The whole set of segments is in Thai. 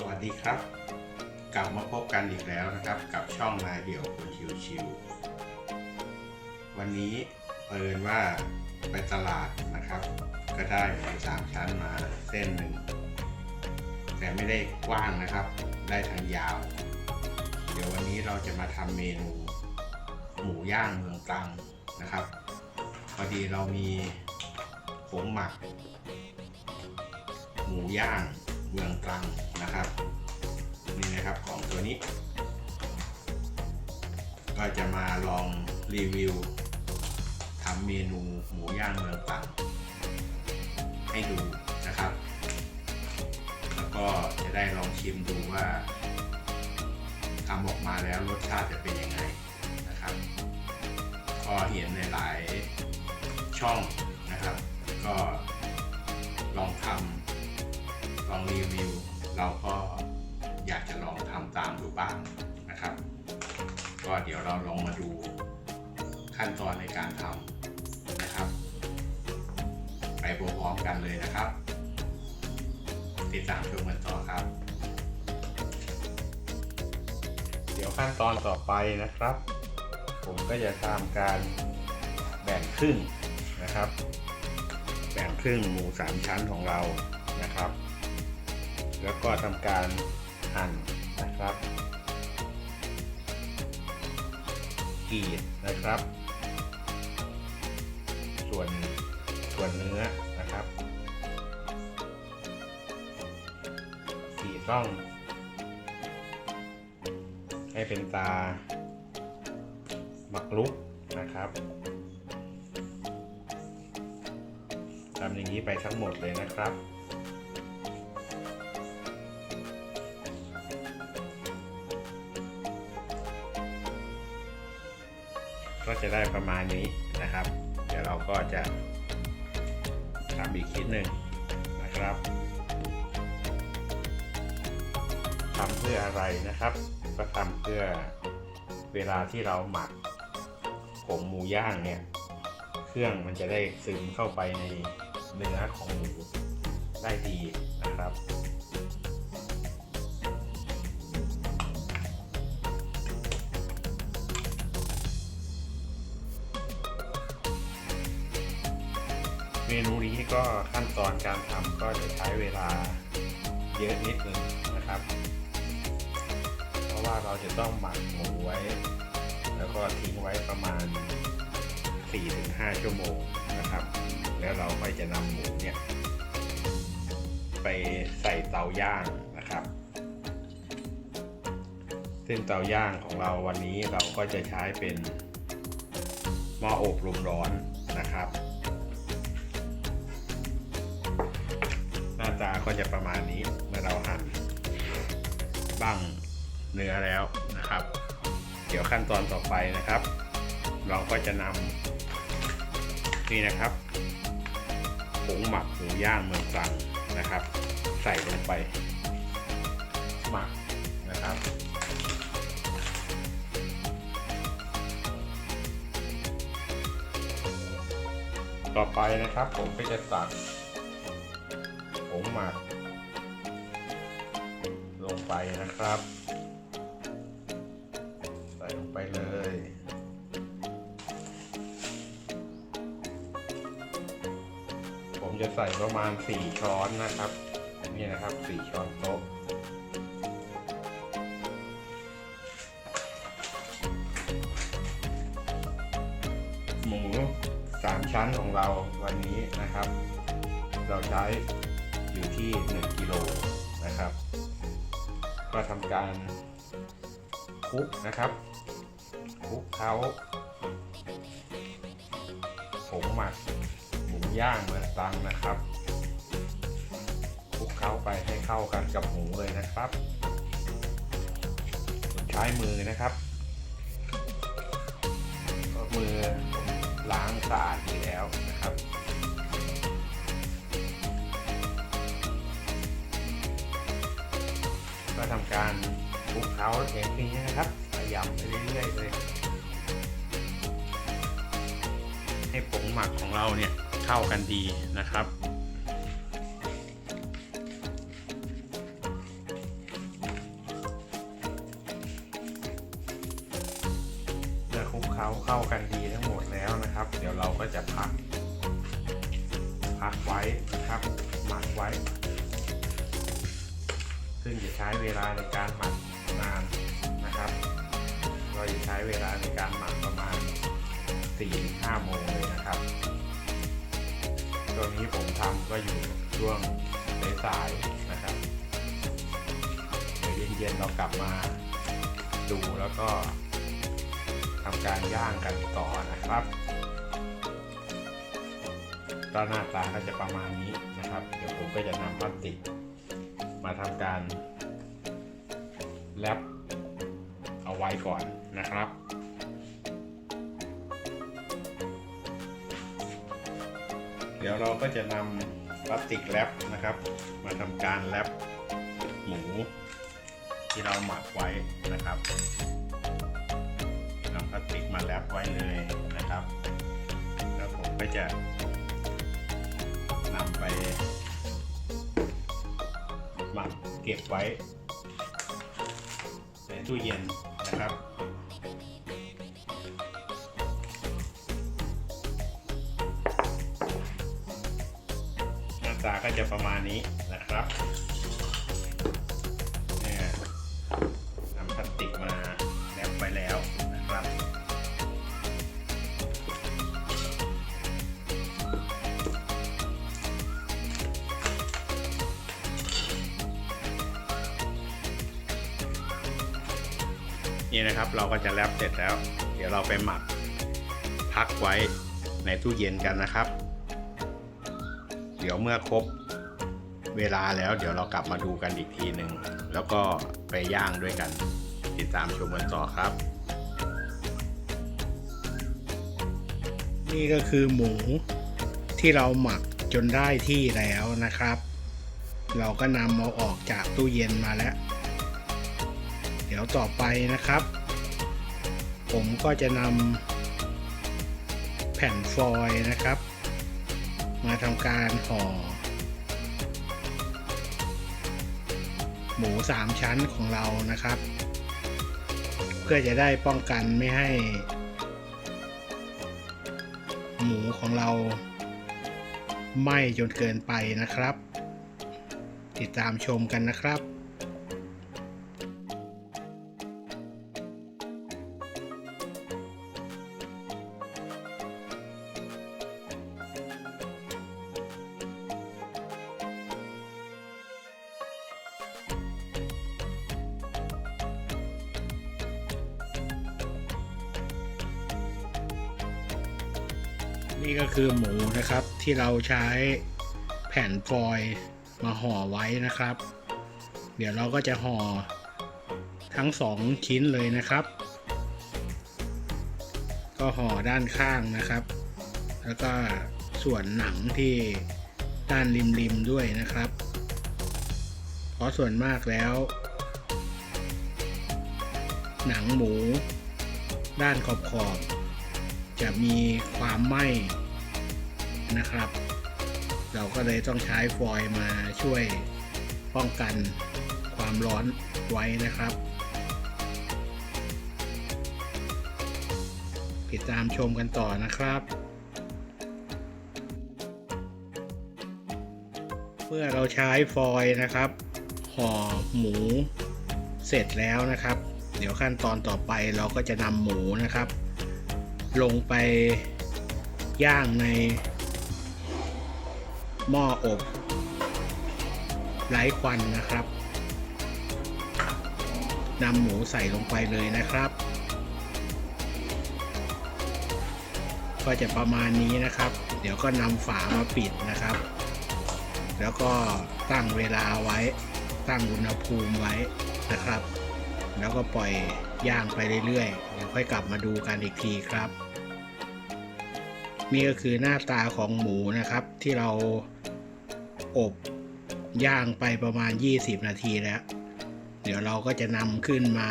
สวัสดีครับ กลับมาพบกันอีกแล้วนะครับ กับช่องนายเดี่ยวคนชิวๆวันนี้เปินว่าไปตลาดนะครับ ก็ได้หมูสามชั้นมาเส้นหนึ่ง แต่ไม่ได้กว้างนะครับ ได้ทางยาว เดี๋ยววันนี้เราจะมาทำเมนู หมูย่างเมืองตรังนะครับพอดีเรามีผงหมัก หมูย่าง เมืองตรังนะครับนี่นะครับของตัวนี้ ก็จะมาลองรีวิวทำเมนูหมูย่างเมืองตรังให้ดูนะครับ แล้วก็จะได้ลองชิมดูว่าทำออกมาแล้วรสชาติจะเป็นยังไงนะครับ ก็เห็นในหลายช่องนะครับ ก็ลองทำ ลองรีวิว เราก็อยากจะลองทำตามดูบ้างนะครับ ก็เดี๋ยวเราลองมาดูขั้นตอนในการทำนะครับ ไปพร้อมกันเลยนะครับ ติดตามชมกันต่อครับ เดี๋ยวขั้นตอนต่อไปนะครับ ผมก็จะทำการแบ่งครึ่งนะครับ แบ่งครึ่งหมูสามชั้นของเรานะครับ แล้วก็ทำการหั่นนะครับกรีดนะครับ ส่วนส่วนเนื้อนะครับสีต้อง ให้เป็นตาหมักลุกนะครับทำอย่างนี้ไปทั้งหมดเลยนะครับ จะได้ประมาณนี้นะครับ เดี๋ยวเราก็จะทำอีกชิ้นหนึ่งนะครับทำเพื่ออะไรนะครับ ก็ทำเพื่อเวลาที่เราหมักผงหมูย่างเนี่ย เครื่องมันจะได้ซึมเข้าไปในเนื้อของหมูได้ดีนะครับ นูนี้ก็ขั้นตอนการทำก็จะใช้เวลาเยอะนิดนึงนะครับ เพราะว่าเราจะต้องหมักหมูไว้ แล้วก็ทิ้งไว้ประมาณ 4-5 ชั่วโมงนะครับ แล้วเราก็จะนำหมูเนี่ยไปใส่เตาย่างนะครับ ซึ่งเตาย่างของเราวันนี้เราก็จะใช้เป็นหม้ออบลมร้อนนะครับ ตาก็จะประมาณนี้เมื่อเราหั่นบ้างเนื้อแล้วนะครับ เดี๋ยวขั้นตอนต่อไปนะครับ เราก็จะนำนี่นะครับผงหมักหมูย่างเมืองตรังนะครับ ใส่ลงไป หมักนะครับต่อไปนะครับผมก็จะตัก งหมัก ลงไปนะครับ ใส่ลงไปเลยผมจะใส่ประมาณ 4 ช้อนนะครับ นี่นะครับ 4 ช้อนโต๊ะหมูสามชั้นของเราวันนี้นะครับ เราใช้ อยู่ที่1กิโลนะครับ ก็ทำการคลุกนะครับคลุกเขาผงหมักหมูย่างเมืองตรังนะครับคลุกเขาไปให้เข้ากันกับหมูเลยนะครับใช้มือนะครับก็มือผมล้างสะอาดดีแล้ว ทำการคลุกเคล้าแข็งนี้นะครับขยำไปเรื่อยๆเลยให้ผงหมักของเราเนี่ยเข้ากันดีนะครับเมื่อคลุกเขาเข้ากันดีทั้งหมดแล้วนะครับ เดี๋ยวเราก็จะพักพักไว้ครับหมักไว้ ซึ่งจะใช้เวลาในการหมักนานนะครับ เราจะใช้เวลาในการหมักประมาณ 4-5 โมงเลยนะครับตัวนี้ผมทำก็อยู่ช่วงสายๆนะครับเดี๋ยวเย็นๆเรากลับมาดูแล้วก็ทำการย่างกันต่อนะครับก็หน้าตาก็จะประมาณนี้นะครับ เดี๋ยวผมก็จะนำพลาสติก มาทำการแรปเอาไว้ก่อนนะครับเดี๋ยวเราก็จะนำพลาสติกแรปนะครับ มาทำการแรปหมูที่เราหมักไว้นะครับนำพลาสติกมาแรปไว้เลยนะครับ แล้วผมก็จะนำไป หมักเก็บไว้ในตู้เย็นนะครับหน้าตาก็จะประมาณนี้นะครับ นี่นะครับ เราก็จะแรปเสร็จแล้ว เดี๋ยวเราไปหมักพักไว้ในตู้เย็นกันนะครับ เดี๋ยวเมื่อครบเวลาแล้วเดี๋ยวเรากลับมาดูกันอีกทีหนึ่งแล้วก็ไปย่างด้วยกัน ติดตามชมกันต่อครับ นี่ก็คือหมูที่เราหมักจนได้ที่แล้วนะครับ เราก็นำเอาออกจากตู้เย็นมาแล้ว เดี๋ยวต่อไปนะครับ ผมก็จะนำแผ่นฟอยล์นะครับ มาทำการห่อ หมูสามชั้นของเรานะครับ เพื่อจะได้ป้องกันไม่ให้ หมูของเราไหม้จนเกินไปนะครับ ติดตามชมกันนะครับ ที่เราใช้แผ่นฟอยล์มาห่อไว้นะครับ เดี๋ยวเราก็จะห่อทั้งสองชิ้นเลยนะครับ ก็ห่อด้านข้างนะครับ แล้วก็ส่วนหนังที่ด้านริมๆด้วยนะครับ เพราะส่วนมากแล้ว หนังหมู ด้านขอบๆจะมีความไหม้ นะครับ เราก็เลยต้องใช้ฟอยล์มาช่วยป้องกันความร้อนไว้นะครับ ติดตามชมกันต่อนะครับเมื่อเราใช้ฟอยล์นะครับห่อหมูเสร็จแล้วนะครับ เดี๋ยวขั้นตอนต่อไปเราก็จะนำหมูนะครับ ลงไปย่างใน หม้ออบไร้ควันนะครับนำหมูใส่ลงไปเลยนะครับ ก็จะประมาณนี้นะครับ เดี๋ยวก็นำฝามาปิดนะครับ แล้วก็ตั้งเวลาไว้ ตั้งอุณหภูมิไว้นะครับ แล้วก็ปล่อยย่างไปเรื่อยๆ เดี๋ยวค่อยกลับมาดูกันอีกทีครับ นี่ก็คือหน้าตาของหมูนะครับที่เรา อบย่างไปประมาณ 20 นาทีแล้ว เดี๋ยวเราก็จะนำขึ้นมา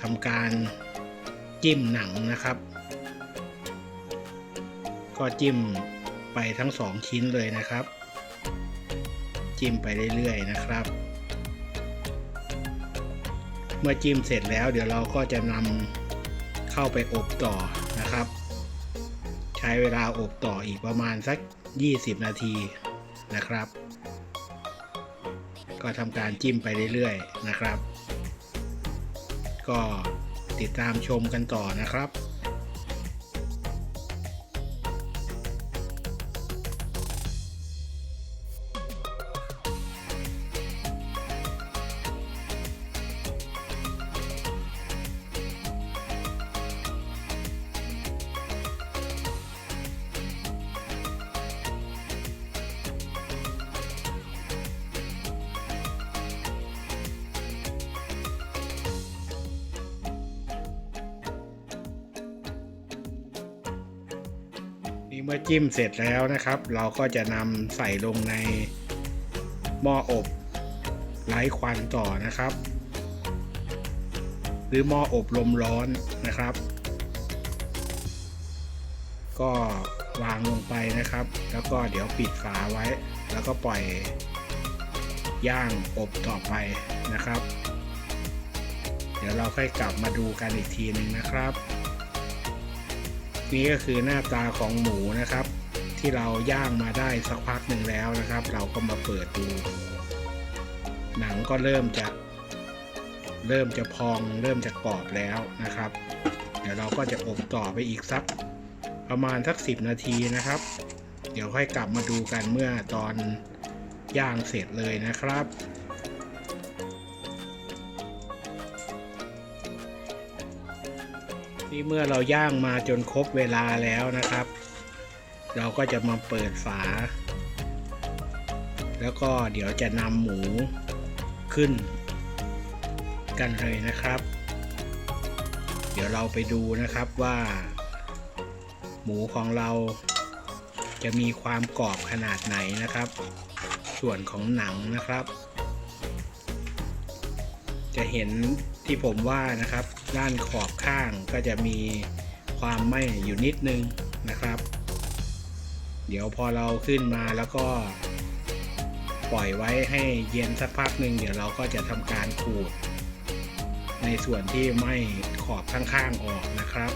ทำการจิ้มหนังนะครับ ก็จิ้มไปทั้งสองชิ้นเลยนะครับ จิ้มไปเรื่อยๆนะครับ เมื่อจิ้มเสร็จแล้วเดี๋ยวเราก็จะนำเข้าไปอบต่อนะครับ ใช้เวลาอบต่ออีกประมาณสัก 20 นาที นะครับ ก็ทำการจิ้มไปเรื่อยๆนะครับ ก็ติดตามชมกันต่อนะครับ เมื่อจิ้มเสร็จแล้วนะครับ เราก็จะนำใส่ลงในหม้ออบไร้ควันต่อนะครับ หรือหม้ออบลมร้อนนะครับ ก็วางลงไปนะครับ แล้วก็เดี๋ยวปิดฝาไว้ แล้วก็ปล่อยย่างอบต่อไปนะครับ เดี๋ยวเราค่อยกลับมาดูกันอีกทีหนึ่งนะครับ นี่ก็คือหน้าตาของหมูนะครับ ที่เราย่างมาได้สักพักหนึ่งแล้วนะครับ เราก็มาเปิดดู หนังก็เริ่มจะเริ่มจะพองเริ่มจะกรอบแล้วนะครับ เดี๋ยวเราก็จะอบต่อไปอีกสักประมาณสักสิบนาทีนะครับ เดี๋ยวค่อยกลับมาดูกันเมื่อตอนย่างเสร็จเลยนะครับ ที่เมื่อเราย่างมาจนครบเวลาแล้วนะครับ เราก็จะมาเปิดฝา แล้วก็เดี๋ยวจะนำหมูขึ้น กันเลยนะครับ เดี๋ยวเราไปดูนะครับว่า หมูของเราจะมีความกรอบขนาดไหนนะครับ ส่วนของหนังนะครับ จะเห็นที่ผมว่านะครับ ด้านขอบข้างก็จะมีความไหม้อยู่นิดนึงนะครับ เดี๋ยวพอเราขึ้นมาแล้วก็ปล่อยไว้ให้เย็นสักพักหนึ่งเดี๋ยวเราก็จะทำการขูด ในส่วนที่ไหม้ขอบข้างๆออกนะครับ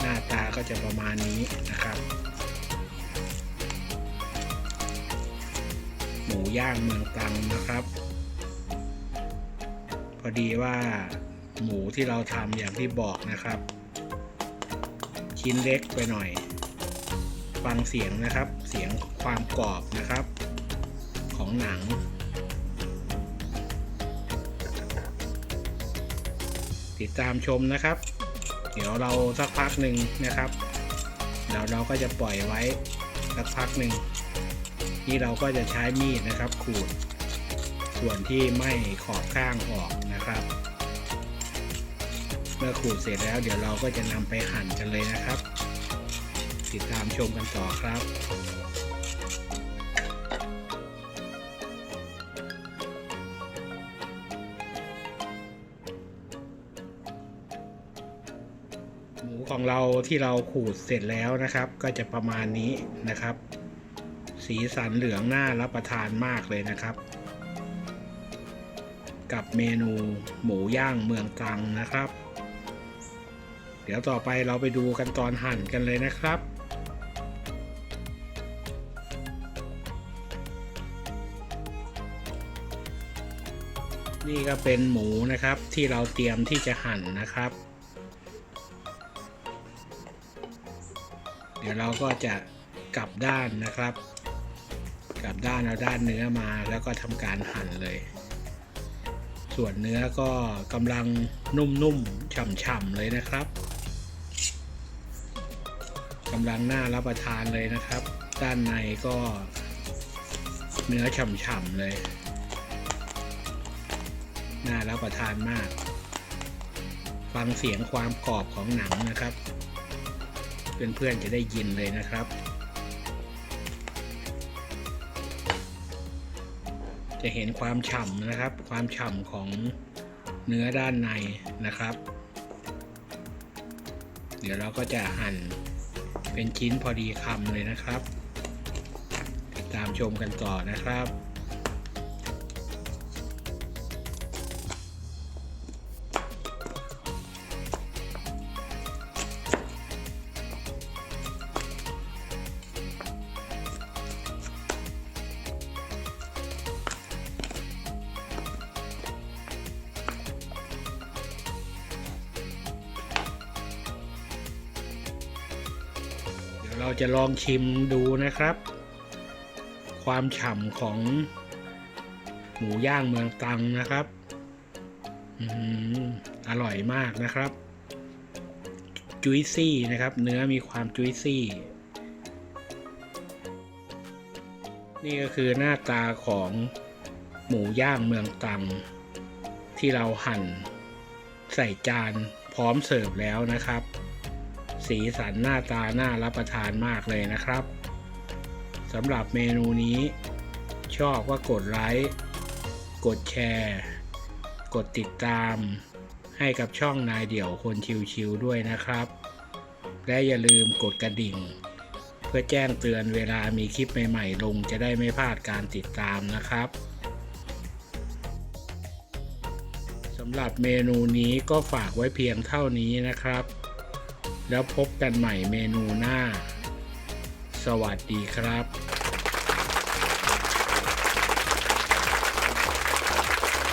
หน้าตาก็จะประมาณนี้นะครับ หมูย่างเมืองตรังนะครับ อดีว่าหมูที่เราทำอย่างที่บอกนะครับ ชิ้นเล็กไปหน่อย ฟังเสียงนะครับ เสียงความกรอบนะครับ ของหนัง ติดตามชมนะครับ เดี๋ยวเราสักพักหนึ่งนะครับแล้วเราก็จะปล่อยไว้สักพักหนึ่งนี่เราก็จะใช้มีดนะครับขูด ส่วนที่ไม่ขอบข้างออก นะครับ เมื่อขูดเสร็จแล้วเดี๋ยวเราก็จะนำไปหั่นกันเลยนะครับ ติดตามชมกันต่อครับหมูของเราที่เราขูดเสร็จแล้วนะครับ ก็จะประมาณนี้นะครับ สีสันเหลืองน่ารับประทานมากเลยนะครับ กับเมนูหมูย่างเมืองตรังนะครับ เดี๋ยวต่อไปเราไปดูกันตอนหั่นกันเลยนะครับนี่ก็เป็นหมูนะครับที่เราเตรียมที่จะหั่นนะครับ เดี๋ยวเราก็จะกลับด้านนะครับ กลับด้านเอาด้านเนื้อมาแล้วก็ทำการหั่นเลย ส่วนเนื้อก็กำลังนุ่มๆฉ่ำๆเลยนะครับกำลังน่ารับประทานเลยนะครับ ด้านในก็เนื้อฉ่ำๆเลย น่ารับประทานมาก ฟังเสียงความกรอบของหนังนะครับ เพื่อนๆจะได้ยินเลยนะครับ จะเห็นความฉ่ำนะครับ ความฉ่ำของเนื้อด้านในนะครับ เดี๋ยวเราก็จะหั่นเป็นชิ้นพอดีคำเลยนะครับติดตามชมกันต่อนะครับ จะลองชิมดูนะครับ ความฉ่ำของ หมูย่างเมืองตังนะครับอร่อยมากนะครับ จุยซี่นะครับ เนื้อมีความจุยซี่ นี่ก็คือหน้าตาของหมูย่างเมืองตังที่เราหั่นใส่จานพร้อมเสิร์ฟแล้วนะครับ สีสันหน้าตาน่ารับประทานมากเลยนะครับสำหรับเมนูนี้ ชอบก็กดไลค์กดแชร์ กดติดตาม ให้กับช่องนายเดี่ยวคนชิวๆด้วยนะครับ และอย่าลืมกดกระดิ่ง เพื่อแจ้งเตือนเวลามีคลิปใหม่ๆ ลงจะได้ไม่พลาดการติดตามนะครับสำหรับเมนูนี้ก็ฝากไว้เพียงเท่านี้นะครับ แล้วพบกันใหม่เมนูหน้า สวัสดีครับ